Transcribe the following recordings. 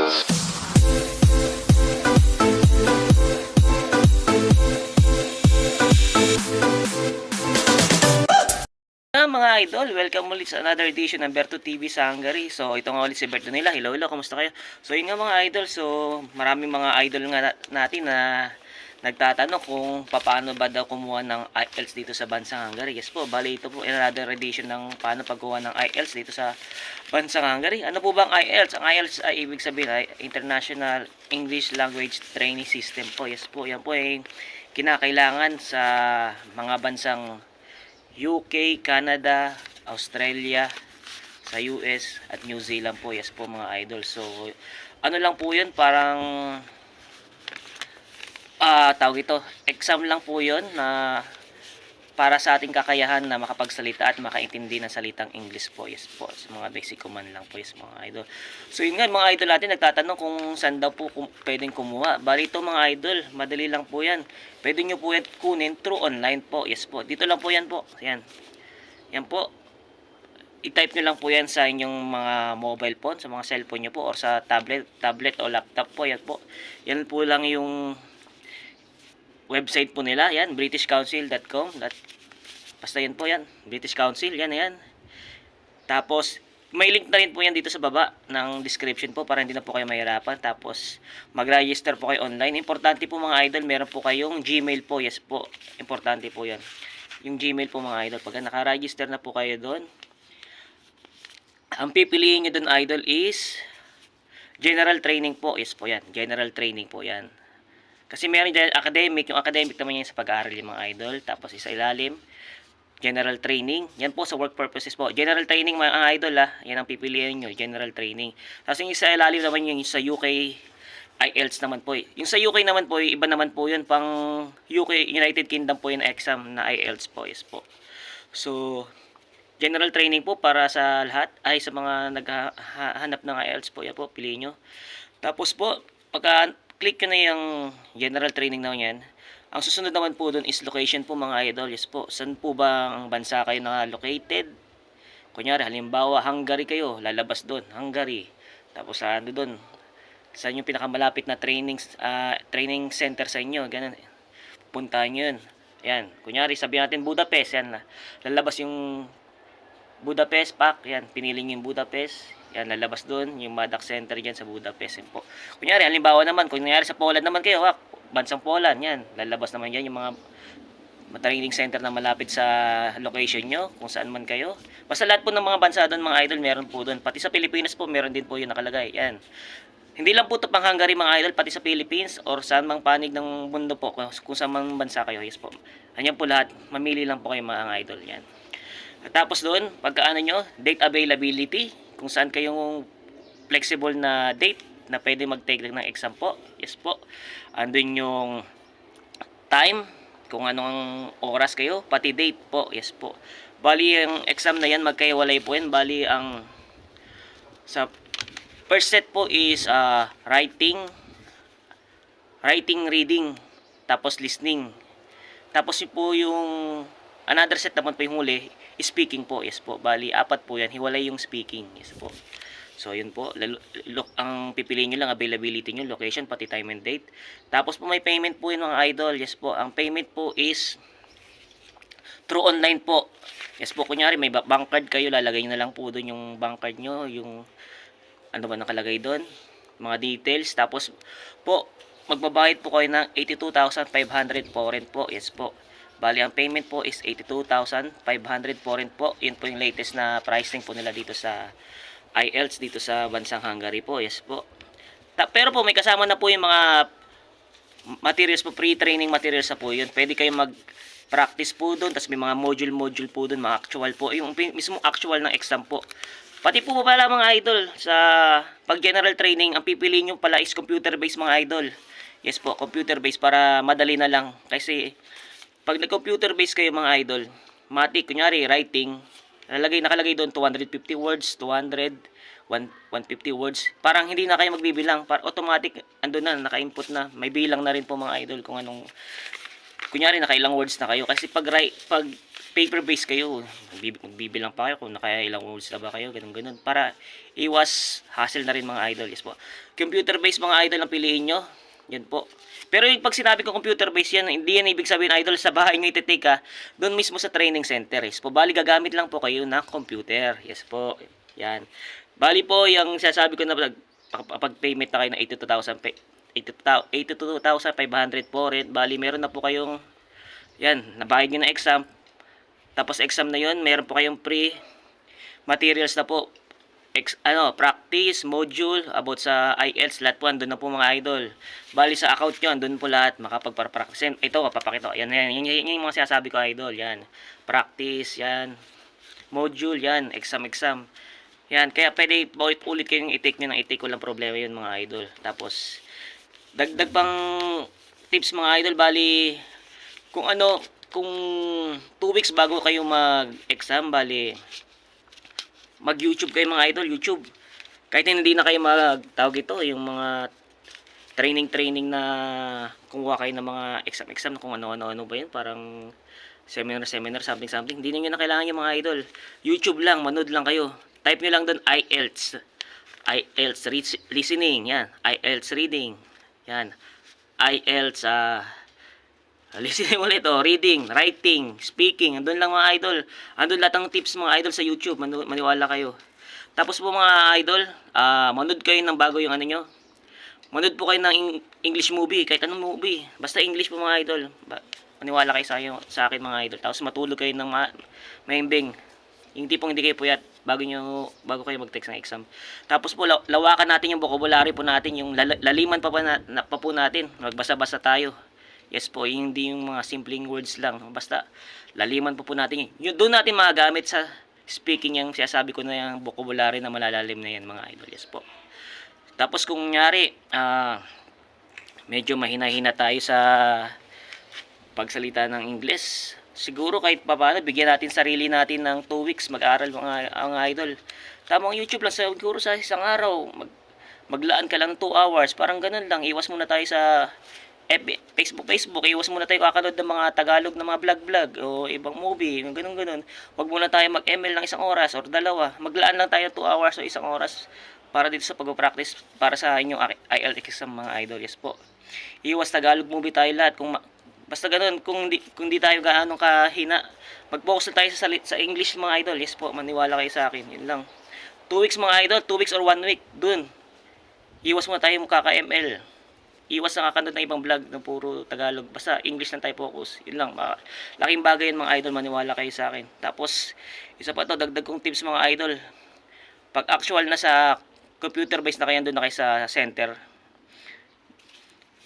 Ah, mga idol, welcome ulit sa another edition ng Berto TV sa Hungary. So, ito nga ulit si Berto nila. Hello, hello, kamusta kayo? So, yun nga mga idol. So, maraming mga idol nga na- natin na nagtatanong kung paano ba daw kumuha ng IELTS dito sa bansang Hungary. Yes po, bali ito po another edition ng paano pagkuha ng IELTS dito sa bansang Hungary. Ano po ba ang IELTS? Ang IELTS ay ibig sabihin ay International English Language Training System po. Yes po, yan po ay kinakailangan sa mga bansang UK, Canada, Australia, sa US at New Zealand po. Yes po mga idol. So, ano lang po yun, parang ah tawag ito, exam lang po yun na para sa ating kakayahan na makapagsalita at makaintindi ng salitang English po. Yes po. Sa mga basic command lang po. Yes mga idol. So yun nga mga idol natin nagtatanong kung saan daw po kum- pwedeng kumuha. Bali ito mga idol, madali lang po yan. Pwede nyo po yan kunin through online po. Yes po. Dito lang po yan po. Yan. Yan po. I-type nyo lang po yan sa inyong mga mobile phone, sa mga cellphone nyo po, or sa tablet, tablet o laptop po. Yan po. Yan po lang yung website po nila. Yan, britishcouncil.com. Basta yan po yan. British Council, yan, yan. Tapos, may link na rin po yan dito sa baba ng description po para hindi na po kayo mahirapan. Tapos, mag-register po kayo online. Importante po mga idol, meron po kayong Gmail po. Yes po, importante po yan. Yung Gmail po mga idol. Pag naka-register na po kayo doon, ang pipiliin nyo doon idol is general training po. Yes po yan. General training po yan. Kasi meron dyan academic. Yung academic naman yan sa pag-aaral yung mga idol. Tapos isa ilalim. General training. Yan po sa work purposes po. General training mga idol ah. Yan ang pipiliin nyo. General training. Tapos yung isa ilalim naman yung sa UK IELTS naman po. eh. Yung sa UK naman po, iba naman po yun. Pang UK, United Kingdom po yung exam na IELTS po. Yes po. So, general training po para sa lahat ay sa mga naghahanap ng IELTS po. Yan po, piliin nyo. Tapos po, pagka click ko na yung general training na yan, ang susunod naman po doon is location po mga idol. Yes po, saan po ba ang bansa kayo na located? Kunyari, halimbawa, Hungary kayo, lalabas doon, Hungary. Tapos sa ano doon, saan yung pinakamalapit na training ah, training center sa inyo, ganun. Puntahan yun. Yan, kunyari, sabihin natin Budapest, yan. Lalabas yung Budapest Pack, yan, pinili nyo yung Budapest, yan, lalabas doon, yung Madak Center dyan sa Budapest, yan po. Kunyari, halimbawa naman, kunyari sa Poland naman kayo, ha, bansang Poland, yan, lalabas naman yan yung mga training center na malapit sa location nyo, kung saan man kayo. Basta lahat po ng mga bansa doon, mga idol, meron po doon. Pati sa Pilipinas po, meron din po yung nakalagay. Yan. Hindi lang po ito pang Hungary mga idol, pati sa Philippines or saan mang panig ng mundo po, kung, kung saan mang bansa kayo, yes po. Anyan po lahat, mamili lang po kayo mga idol yan. At tapos doon, pagkaano nyo, date availability, kung saan kayong flexible na date na pwede mag-take ng exam po. Yes po. Andun yung time, kung anong oras kayo, pati date po. Yes po. Bali, ang exam na yan, magkaiwalay po yan. Bali, ang sa first set po is uh, writing, writing, reading, tapos listening. Tapos po yung another set naman po yung huli, speaking po. Yes po. Bali, apat po yan. Hiwalay yung speaking. Yes po. So, yun po. Look, ang pipiliin nyo lang, availability nyo, location, pati time and date. Tapos po may payment po yun mga idol. Yes po. Ang payment po is through online po. Yes po, kunyari may ba- bank card kayo, lalagay nyo na lang po doon yung bank card nyo, yung ano ba nakalagay doon, mga details. Tapos po, magbabayad po kayo ng 82,500 foreign po. Yes po. Bali, ang payment po is 82,500 foreign po. Yun po yung latest na pricing po nila dito sa IELTS dito sa bansang Hungary po. Yes po. Ta- pero po, may kasama na po yung mga materials po, pre-training materials na po yun. Pwede kayo mag-practice po doon, tapos may mga module-module po doon, mga actual po. Yung mismo actual ng exam po. Pati po pala mga idol, sa pag general training, ang pipiliin nyo pala is computer-based mga idol. Yes po, computer-based para madali na lang. Kasi pag nag-computer-based kayo mga idol, matik, kunyari, writing, nakalagay, nakalagay doon 250 words, 200, 1, 150 words. Parang hindi na kayo magbibilang. Par automatic, andun na, naka-input na. May bilang na rin po mga idol kung anong, kunyari, nakailang words na kayo. Kasi pag, pag paper-based kayo. Magbib- Magbibilang pa kayo kung nakaya ilang words na ba kayo, ganun ganun. Para iwas hassle na rin mga idol. Yes po. Computer-based mga idol ang piliin nyo. Yan po. Pero yung pag sinabi ko computer-based yan, hindi yan ibig sabihin idol sa bahay nyo ititik ha. Doon mismo sa training center. Yes po. Bali gagamit lang po kayo ng computer. Yes po. Yan. Bali po yung sasabi ko na pag, pag payment na kayo ng 82,000 pe- 82,500 po rin. Bali meron na po kayong yan, nabayad nyo ng exam. Tapos exam na yon meron po kayong free materials na po. Ex, ano, practice, module, about sa IELTS, lahat po, andun na po mga idol. Bali sa account nyo, andun po lahat, makapagpa-practice. Ito, papakita ko. Yan, yan, yan, yan, yung mga sinasabi ko, idol. Yan, practice, yan, module, yan, exam, exam. Yan, kaya pwede ulit kayong i-take nyo ng i-take, walang problema yun mga idol. Tapos, dagdag pang tips mga idol, bali, kung ano, kung 2 weeks bago kayo mag-exam, bali, mag-YouTube kayo mga idol, YouTube. Kahit hindi na kayo mag-tawag ito, yung mga training-training na kumuha kayo ng mga exam-exam na kung ano-ano-ano ba yun, parang seminar-seminar, something-something. Hindi nyo na kailangan yung mga idol. YouTube lang, manood lang kayo. Type nyo lang doon IELTS. IELTS re- listening, yan. IELTS reading. Yan. IELTS ah Listening ulit oh, reading, writing, speaking, andun lang mga idol. Andun lahat ng tips mga idol sa YouTube, manu- maniwala kayo. Tapos po mga idol, ah manood kayo ng bago yung ano nyo. Manood po kayo ng Eng- English movie, kahit anong movie. Basta English po mga idol. Ba- maniwala kayo sa, sa akin mga idol. Tapos matulog kayo ng ma- maimbing. Yung tipong hindi kayo puyat bago nyo, bago kayo mag-text ng exam. Tapos po, law- lawakan natin yung vocabulary po natin, yung lala- laliman pa, pa, na- pa po natin. Magbasa-basa tayo. Yes po, hindi yung mga simpleng words lang. Basta, laliman po po natin yun. Doon natin magagamit sa speaking yung sinasabi ko na yung vocabulary na malalalim na yan mga idol. Yes po. Tapos kung nyari, ah, medyo mahina-hina tayo sa pagsalita ng English, siguro kahit pa paano, bigyan natin sarili natin ng 2 weeks mag-aral mga, ang idol. Tamang YouTube lang, siguro sa isang araw, mag, maglaan ka lang 2 hours, parang ganun lang, iwas muna tayo sa FB, Facebook, Facebook, iwas muna tayo kakanood ng mga Tagalog na mga vlog-vlog o ibang movie, ganun-ganun. Huwag muna tayo mag-ML ng isang oras or dalawa. Maglaan lang tayo 2 hours o isang oras para dito sa pag-practice para sa inyong IELTS exam mga idol. Yes po. Iwas Tagalog movie tayo lahat. Kung basta ganun, kung di, kung di tayo gaano kahina, mag-focus na tayo sa, sa English mga idol. Yes po, maniwala kayo sa akin. Yun lang. 2 weeks mga idol, 2 weeks or 1 week, dun. Iwas muna tayo magkaka-ML iwas na kakanood ng ibang vlog na puro Tagalog. Basta English lang tayo focus. Yun lang. Ma- laking bagay yun mga idol. Maniwala kayo sa akin. Tapos, isa pa to dagdag kong tips mga idol. Pag actual na sa computer based na kayo doon na kayo sa center.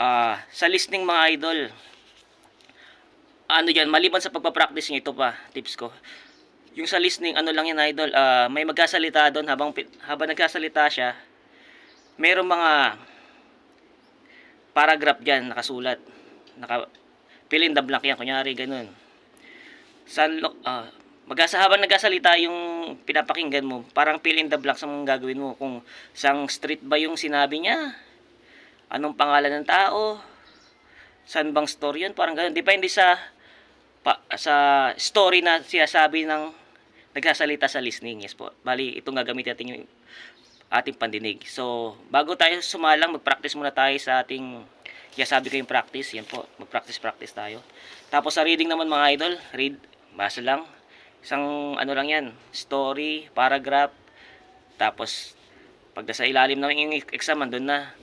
Ah, sa listening mga idol. Ano yan, maliban sa pagpapractice nyo, ito pa, tips ko. Yung sa listening, ano lang yan idol, ah, may magkasalita doon habang, habang nagkasalita siya, merong mga paragraph dyan nakasulat. Naka, fill in the blank yan, kunyari ganun. Sa, ah, magasa habang nagsasalita yung pinapakinggan mo, parang fill in the blank sa mga gagawin mo. Kung sang street ba yung sinabi niya, anong pangalan ng tao, saan bang story yun, parang ganun. Depende sa, pa, sa story na sinasabi ng nagsasalita sa listening. Yes po. Bali, itong gagamitin natin yung ating pandinig. So, bago tayo sumalang, mag-practice muna tayo sa ating kaya sabi ko yung practice, yan po, mag-practice-practice tayo. Tapos sa reading naman mga idol, read, basa lang. Isang ano lang yan, story, paragraph, tapos pag nasa ilalim naman yung exam, andun na.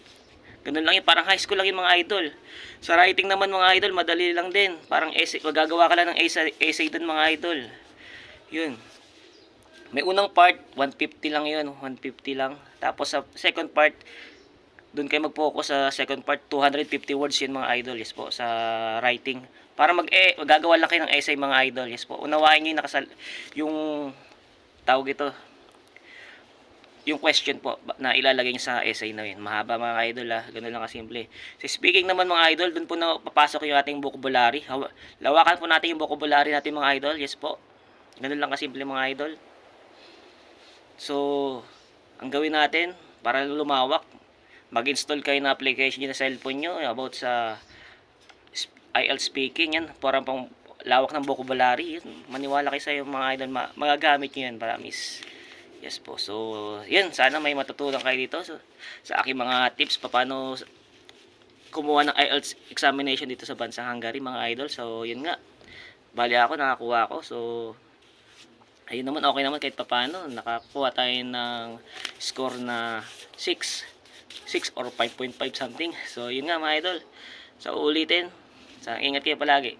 Ganun lang yun, parang high school lang yung mga idol. Sa writing naman mga idol, madali lang din. Parang essay, magagawa ka lang ng essay, essay dun mga idol. Yun. May unang part, 150 lang yun, 150 lang. Tapos sa second part, doon kayo mag-focus sa second part, 250 words yun mga idol, yes po, sa writing. Para mag eh, magagawa lang kayo ng essay mga idol, yes po. Unawain niyo yung nakasal, yung tawag ito, yung question po na ilalagay niyo sa essay na yun. Mahaba mga idol ha, ganun lang kasimple. So speaking naman mga idol, doon po na papasok yung ating vocabulary. Lawakan po natin yung vocabulary natin mga idol, yes po. Ganun lang kasimple mga idol. So, ang gawin natin para lumawak, mag-install kayo ng application nyo sa cellphone nyo about sa IELTS speaking yan. Parang pang lawak ng vocabulary. Yun, maniwala kayo sa mga idol, ma- magagamit nyo yan, promise. Yes po. So, yun, sana may matutunan kayo dito so, sa aking mga tips paano kumuha ng IELTS examination dito sa bansang Hungary, mga idol. So, yun nga. Bali ako, nakakuha ako. So, ayun naman, okay naman kahit papano. Nakakuha tayo ng score na 6. 6 or 5.5 something. So, yun nga mga idol. So, ulitin. So, ingat kayo palagi.